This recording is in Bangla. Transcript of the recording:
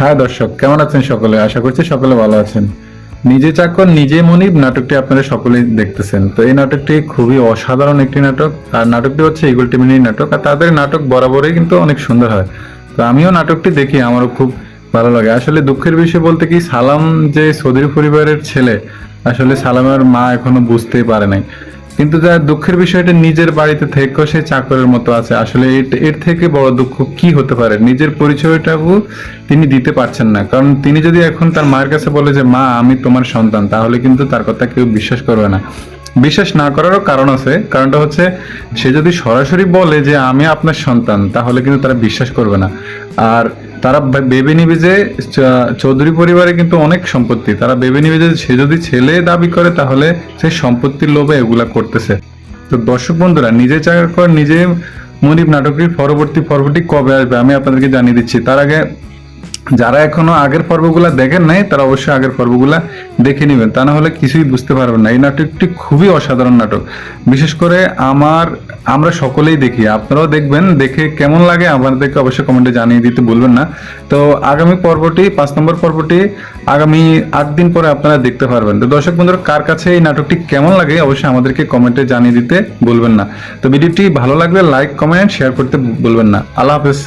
হ্যাঁ দর্শক, কেমন আছেন সকলে? আশা করছি সকলে ভালো আছেন। নিজে চাকর, নিজে মনিব, নাটকটি আপনারা সকলেই দেখতেছেন। তো এই নাটকটি খুবই অসাধারণ একটি নাটক। আর নাটকটি হচ্ছে ইগল টিমিনির নাটক। আর তাদের নাটক বরাবরই কিন্তু অনেক সুন্দর হয়। তো আমিও নাটকটি দেখি, আমারও খুব ভালো লাগে। আসলে দুঃখের বিষয় বলতে কি, সালাম যে সৌদি পরিবারের ছেলে, আসলে সালামের মা এখনও বুঝতেই পারে নাই। কিন্তু যা দুঃখের বিষয়টা নিজের বাড়িতে থেকেও সে চাকরের মতো আছে। আসলে এর- থেকে বড় দুঃখ কি হতে পারে? নিজের পরিচয়টাও তিনি দিতে পারছেন না। কারণ তিনি যদি এখন তার মায়ের কাছে বলে যে, মা, আমি তোমার সন্তান, তাহলে কিন্তু তার কথা কেউ বিশ্বাস করবে না। বিশ্বাস না করারও কারণ আছে। কারণটা হচ্ছে, সে যদি সরাসরি বলে যে, আমি আপনার সন্তান, তাহলে কিন্তু তারা বিশ্বাস করবে না। আর তারা ভেবে নিবে যে চৌধুরী পরিবারে কিন্তু অনেক সম্পত্তি। তারা ভেবে নিবে যে, সে যদি ছেলে দাবি করে, তাহলে সে সম্পত্তির লোভে এগুলা করতেছে। তো দর্শক বন্ধুরা, নিজে চাকর নিজে মনিব নাটকটির পরবর্তী পর্বটি কবে আসবে, আমি আপনাদেরকে জানিয়ে দিচ্ছি। তার আগে যারা এখনও আগের পর্বগুলা দেখেন নাই, তারা অবশ্যই আগের পর্বগুলা দেখে নেবেন। তা না হলে কিছুই বুঝতে পারবেন না। এই নাটকটি খুবই অসাধারণ নাটক। বিশেষ করে আমার, আমরা সকলেই দেখি। আপনারাও দেখবেন, দেখে কেমন লাগে আমাদেরকে অবশ্যই কমেন্টে জানিয়ে দিতে বলবেন না। তো আগামী পর্বটি, পাঁচ নম্বর পর্বটি আগামী আট দিন পরে আপনারা দেখতে পারবেন। তো দর্শক বন্ধুরা, কার কাছে এই নাটকটি কেমন লাগে অবশ্যই আমাদেরকে কমেন্টে জানিয়ে দিতে বলবেন না। তো ভিডিওটি ভালো লাগলে লাইক, কমেন্ট, শেয়ার করতে বলবেন না। আল্লাহ হাফেজ।